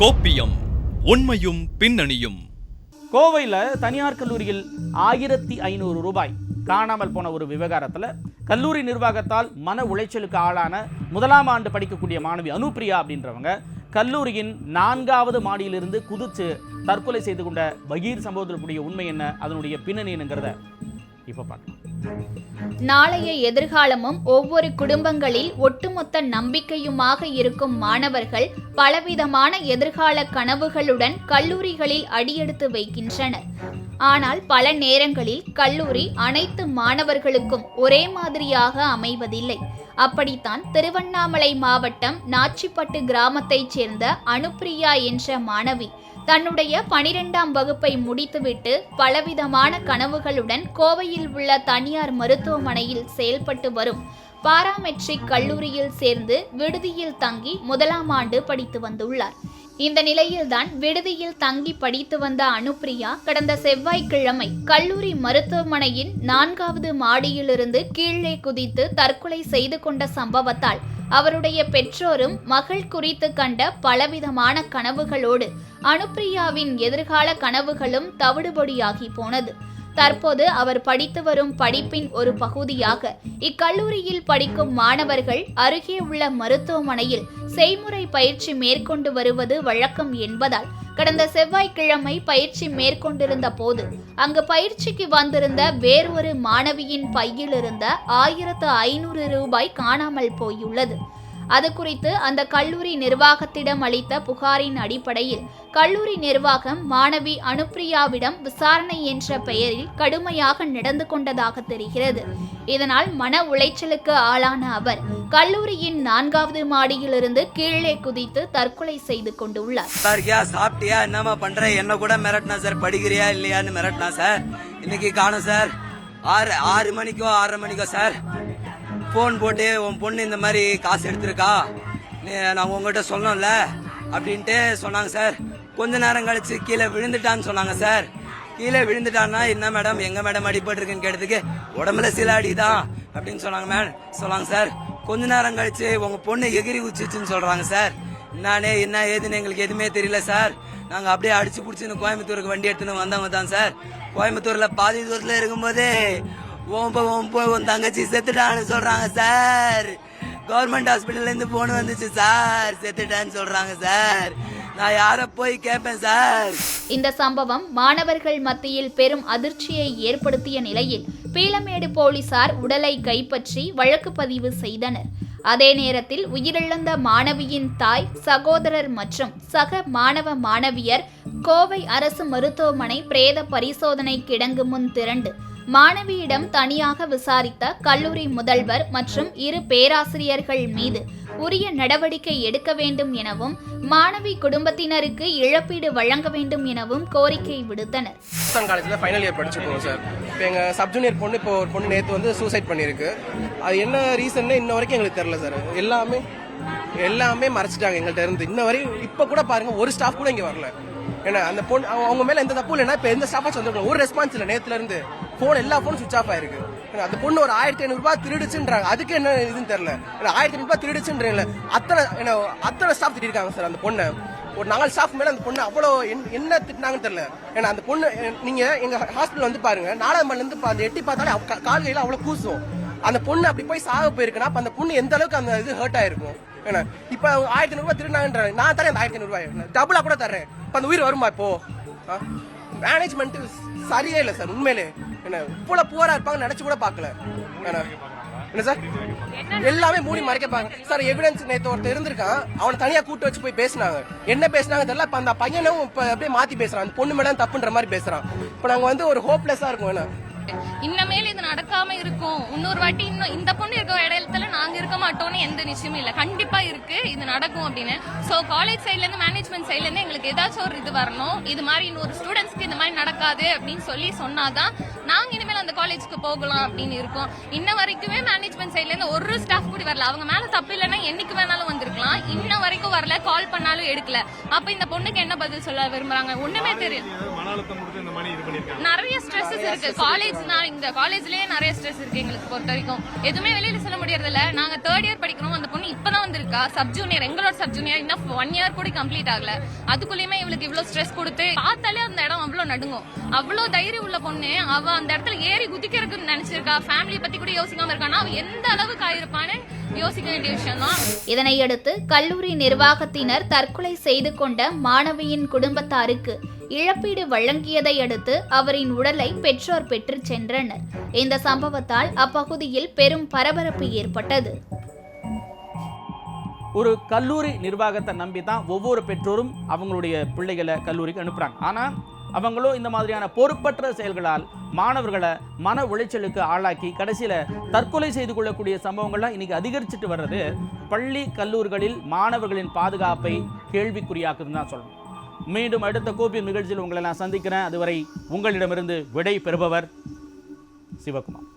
கோப்பியம் உண்மையும் பின்னணியும். கோவையில் தனியார் கல்லூரியில் ஆயிரத்தி ஐநூறு ரூபாய் காணாமல் போன ஒரு விவகாரத்தில் கல்லூரி நிர்வாகத்தால் மன உளைச்சலுக்கு ஆளான முதலாம் ஆண்டு படிக்கக்கூடிய மாணவி அனுப்பிரியா அப்படின்றவங்க கல்லூரியின் நான்காவது மாடியிலிருந்து குதித்து தற்கொலை செய்து கொண்ட பகீர் சம்பவத்திற்குரிய உண்மை என்ன? அதனுடைய பின்னணி என்னங்கிறத இப்போ பார்க்கலாம். நாளைய எதிர்காலமும் ஒவ்வொரு குடும்பங்களில் ஒட்டுமொத்த நம்பிக்கையுமாக இருக்கும் மாணவர்கள் பலவிதமான எதிர்கால கனவுகளுடன் கல்லூரிகளில் அடியெடுத்து வைக்கின்றனர். ஆனால் பல நேரங்களில் கல்லூரி அனைத்து மாணவர்களுக்கும் ஒரே மாதிரியாக அமைவதில்லை. அப்படித்தான் திருவண்ணாமலை மாவட்டம் நாச்சிப்பட்டு கிராமத்தைச் சேர்ந்த அனுப்பிரியா என்ற மாணவி தன்னுடைய பனிரெண்டாம் வகுப்பை முடித்துவிட்டு பலவிதமான கனவுகளுடன் கோவையில் உள்ள தனியார் மருத்துவமனையில் செயல்பட்டு வரும் பாராமெட்ரிக் கல்லூரியில் சேர்ந்து விடுதியில் தங்கி முதலாம் ஆண்டு படித்து வந்துள்ளார். இந்த நிலையில்தான் விடுதியில் தங்கி படித்து வந்த அனுப்பிரியா கடந்த செவ்வாய்க்கிழமை கல்லூரி மருத்துவமனையின் நான்காவது மாடியிலிருந்து கீழே குதித்து தற்கொலை செய்து கொண்ட சம்பவத்தால் அவருடைய பெற்றோரும் மகள் குறித்து கண்ட பலவிதமான கனவுகளோடு அனுப்பிரியாவின் எதிர்கால கனவுகளும் தவிடுபடியாகி போனது. தற்போது அவர் படித்து வரும் படிப்பின் ஒரு பகுதியாக இக்கல்லூரியில் படிக்கும் மாணவர்கள் அருகே உள்ள மருத்துவமனையில் செய்முறை பயிற்சி மேற்கொண்டு வருவது வழக்கம் என்பதால் கடந்த செவ்வாய்க்கிழமை பயிற்சி மேற்கொண்டிருந்த போது அங்கு பயிற்சிக்கு வந்திருந்த வேறொரு மாணவியின் பையில் இருந்த ஆயிரத்து ஐநூறு ரூபாய் காணாமல் போயுள்ளது. அது குறித்து அந்த கல்லூரி நிர்வாகத்திடம் அளித்த புகாரின் அடிப்படையில் கல்லூரி நிர்வாகம் மாணவி அனுப்பிரியாவிடம் விசாரணை என்ற பெயரில் கடுமையாக நடந்து கொண்டதாக தெரிகிறது. இதனால் மன உளைச்சலுக்கு ஆளான அவர் கல்லூரியின் நான்காவது மாடியிலிருந்து கீழே குதித்து தற்கொலை செய்து கொண்டுள்ளார். சாப்பிட்டியா என்னமா பண்ற? என்ன கூட மிரட்டினா சார்? படிக்கிறியா இல்லையான்னு மிரட்டினா சார்? இன்னைக்கு காணும் சார். ஆறு ஆறு மணிக்கோ ஆறரை மணிக்கோ சார்? ஃபோன் போட்டு உன் பொண்ணு இந்த மாதிரி காசு எடுத்திருக்கா? நான் உங்ககிட்ட சொன்னோம்ல அப்படின்ட்டு சொன்னாங்க சார் கொஞ்ச நேரம் கழிச்சு கீழே விழுந்துட்டான்னு சொன்னாங்க சார். கீழே விழுந்துட்டான்னா என்ன மேடம்? எங்க மேடம் அடிபட்டிருக்குன்னு கேட்டதுக்கு உடம்புல சில அடிதான் அப்படின்னு சொன்னாங்க மேம். சொன்னாங்க சார் கொஞ்ச நேரம் கழிச்சு உங்க பொண்ணு எகிரி உச்சிச்சுன்னு சொல்றாங்க சார். என்னானே என்ன ஏதுன்னு எங்களுக்கு எதுவுமே தெரியல சார். நாங்க அப்படியே அடிச்சு பிடிச்சின்னு கோயம்புத்தூருக்கு வண்டி எடுத்துன்னு வந்தவங்க தான் சார். கோயம்புத்தூர்ல பாதி தூரத்துல இருக்கும்போதே உன் போ- உன் தங்கச்சி செத்துட்டான்னு சொல்றாங்க சார். கவர்மெண்ட் ஹாஸ்பிட்டல்ல இருந்து போன் வந்துச்சு சார். செத்துட்டான்னு சொல்றாங்க சார். நான் யார போய் கேட்பேன் சார்? இந்த சம்பவம் மாணவர்கள் மத்தியில் பெரும் அதிர்ச்சியை ஏற்படுத்திய நிலையில் பீலமேடு போலீசார் உடலை கைப்பற்றி வழக்கு பதிவு செய்தனர். அதே நேரத்தில் உயிரிழந்த மாணவியின் தாய் சகோதரர் மற்றும் சக மாணவ மாணவியர் கோவை அரசு மருத்துவமனை பிரேத பரிசோதனை கிடங்கு முன் திரண்டு மாணவியிடம் தனியாக விசாரித்த கல்லூரி முதல்வர் மற்றும் இரு பேராசிரியர்கள் மீது உரிய நடவடிக்கை எடுக்க வேண்டும் எனவும் மாணவி குடும்பத்தினருக்கு இழப்பீடு வழங்க வேண்டும் எனவும் கோரிக்கை விடுத்தனர். கிருஷ்ணன் காலேஜில் ஃபைனல் இயர் படிச்சுக்கோங்க சார். இப்போ எங்கள் சப் ஜூனியர் பொண்ணு இப்போ ஒரு பொண்ணு நேற்று வந்து சூசைட் பண்ணியிருக்கு. அது என்ன ரீசன்னு இன்ன வரைக்கும் எங்களுக்கு தெரில சார். எல்லாமே எல்லாமே மறைச்சிட்டாங்க எங்கள்கிட்ட இருந்து. இன்ன வரையும் இப்போ கூட பாருங்க ஒரு ஸ்டாஃப் கூட இங்கே வரல. ஏன்னா அந்த பொண்ணு அவங்க- மேலே மேல எந்த தப்பு இல்லைன்னா இப்போ எந்த ஸ்டாஃபாச்சும் வந்துருக்கோம் ஒரு ரெஸ்பான்ஸ் இல்லை நேத்துல இருந்து. ஃபோன் எல்லா ஃபோனும் சுவிச் ஆஃப் ஆயிருக்கு. அந்த பொண்ணு ஒரு ஆயிரத்தி ஐநூறு ரூபாய் திருடுச்சுன்றாங்க. அதுக்கு என்ன இதுன்னு தெரியல. ஆயிரத்தி ஐநூறு ரூபாய் திருடுச்சுன்றீங்களே அத்தனை என்ன அத்தனை ஸ்டாஃப் திட்டிருக்காங்க சார் அந்த பொண்ணை. ஒரு நாலு ஸ்டாஃப் மேல அந்த பொண்ணு அவ்வளோ என்ன- என்ன திட்டினாங்கன்னு தெரியல. ஏன்னா அந்த பொண்ணு நீங்கள் நீங்க எங்க ஹாஸ்பிட்டல் வந்து பாருங்க நாலாம் மணில இருந்து அந்த எட்டி பார்த்தாலே கால் கையில அவ்வளவு கூசும். அந்த பொண்ணு அப்படி போய் சாக போயிருக்குன்னா அப்ப அந்த பொண்ணு எந்த அளவுக்கு அந்த இது ஹர்ட் ஆயிருக்கும்? ஏன்னா இப்ப ஆயிரத்தி ஐநூறு ரூபாய் திருநாங்கன்றாங்க நான் தரேன் அந்த ஆயிரத்தி ஐநூறு ரூபாய். டபுளா கூட தரேன் இப்ப அந்த உயிர் வருமா இப்போ? மேனேஜ்மெண்ட் சரியே இல்லை சார் உண்மையிலே. என்ன இவ்வளவு புவரா இருப்பாங்க நினைச்சு கூட பார்க்கல. என்ன சார்? எல்லாமே மூடி மறைக்கப்பாங்க சார் எவிடன்ஸ் நேற்று ஒருத்தர் இருந்திருக்கான். அவனை தனியா கூட்டு வச்சு போய் பேசினாங்க. என்ன பேசினாங்க தெரியல இப்ப அந்த பையனும் இப்ப அப்படியே மாத்தி பேசுறான். அந்த பொண்ணு மேடம் தப்புன்ற மாதிரி பேசுறான். இப்ப நாங்க வந்து ஒரு ஹோப்லெஸ்ஸா இருக்கும் என்ன? இன்னமேல் இது நடக்காம இருக்கும். இன்னொரு வாட்டி இன்னும் இந்த பொண்ணு இருக்க இடத்துல நாங்க இருக்க மாட்டோம்னு எந்த நிச்சயமும் இல்ல. கண்டிப்பா இருக்கு. இது நடக்கும் அப்படின்னு. சோ காலேஜ் சைட்ல இருந்து மேனேஜ்மெண்ட் சைட்ல இருந்து எங்களுக்கு ஏதாச்சும் ஒரு இது வரணும். இது மாதிரி இன்னொரு ஸ்டூடெண்ட்ஸ்க்கு இந்த மாதிரி நடக்காது அப்படின்னு சொல்லி சொன்னாதான் நாங்க இனிமேல் அந்த காலேஜ்க்கு போகலாம் அப்படின்னு இருக்கோம். இன்ன வரைக்குமே மேனேஜ்மெண்ட் சைட்ல இருந்து ஒரு ஸ்டாஃப் கூட வரல. அவங்க மேல தப்பு இல்லைன்னா என்னைக்கு வேணாலும் வந்திருக்கலாம். இன்ன வரைக்கும் வரல. கால் பண்ணாலும் எடுக்கல. அப்ப இந்த பொண்ணுக்கு என்ன பதில் சொல்ல விரும்புறாங்க? ஒண்ணுமே தெரியும் நிறைய ஸ்ட்ரெஸ்ஸஸ் இருக்கு. காலேஜ் இந்த காலேஜ்லயே நிறைய ஸ்ட்ரெஸ் இருக்கு எங்களுக்கு பொறுத்த வரைக்கும். எதுவுமே வெளியில சொல்ல முடியறதில்ல. நாங்கள் நாங்க தேர்ட் இயர் படிக்கிறோம் அந்த பொண்ணு இப்பதான் வந்திருக்கா. சப் ஜூனியர் எங்களோட சப் ஜூனியர் இன்னும் ஒன் இயர் கூட கம்ப்ளீட் ஆகல. அதுக்குள்ளயுமே இவளுக்கு இவ்வளவு ஸ்ட்ரெஸ் கொடுத்து பார்த்தாலே அந்த இடம் அவ்வளவு நடுங்கும். அவ்வளவு தைரியம் உள்ள பொண்ணு. அவ அந்த இடத்துல ஏறி குதிக்கிறதுக்கு நினைச்சிருக்கா. ஃபேமிலி பத்தி கூட யோசிக்காம இருக்கானா? அவ எந்த அளவுக்கு ஆயிருப்பான்னு யோசிக்க வேண்டிய விஷயம் தான் இதனையடுத்து கல்லூரி நிர்வாகத்தினர் தற்கொலை செய்து கொண்ட மாணவியின் குடும்பத்தாருக்கு இழப்பீடு வழங்கியதை அடுத்து அவரின் உடலை பெற்றோர் பெற்று சென்றனர். இந்த சம்பவத்தால் அப்பகுதியில் பெரும் பரபரப்பு ஏற்பட்டது. ஒரு கல்லூரி நிர்வாகத்தை நம்பி தான் ஒவ்வொரு பெற்றோரும் அவங்களுடைய பிள்ளைகளை கல்லூரிக்கு அனுப்புகிறாங்க ஆனால் அவங்களும் இந்த மாதிரியான பொறுப்பற்ற செயல்களால் மாணவர்களை மன உளைச்சலுக்கு ஆளாக்கி கடைசியில் தற்கொலை செய்து கொள்ளக்கூடிய சம்பவங்கள்லாம் இன்றைக்கி அதிகரிச்சுட்டு வர்றது பள்ளி கல்லூரிகளில் மாணவர்களின் பாதுகாப்பை கேள்விக்குறியாக்குதுன்னு தான் சொல்லணும். மீண்டும் அடுத்த கோப்பி நிகழ்ச்சியில் உங்களை நான் சந்திக்கிறேன். அதுவரை உங்களிடமிருந்து விடை பெறுபவர் சிவகுமார்.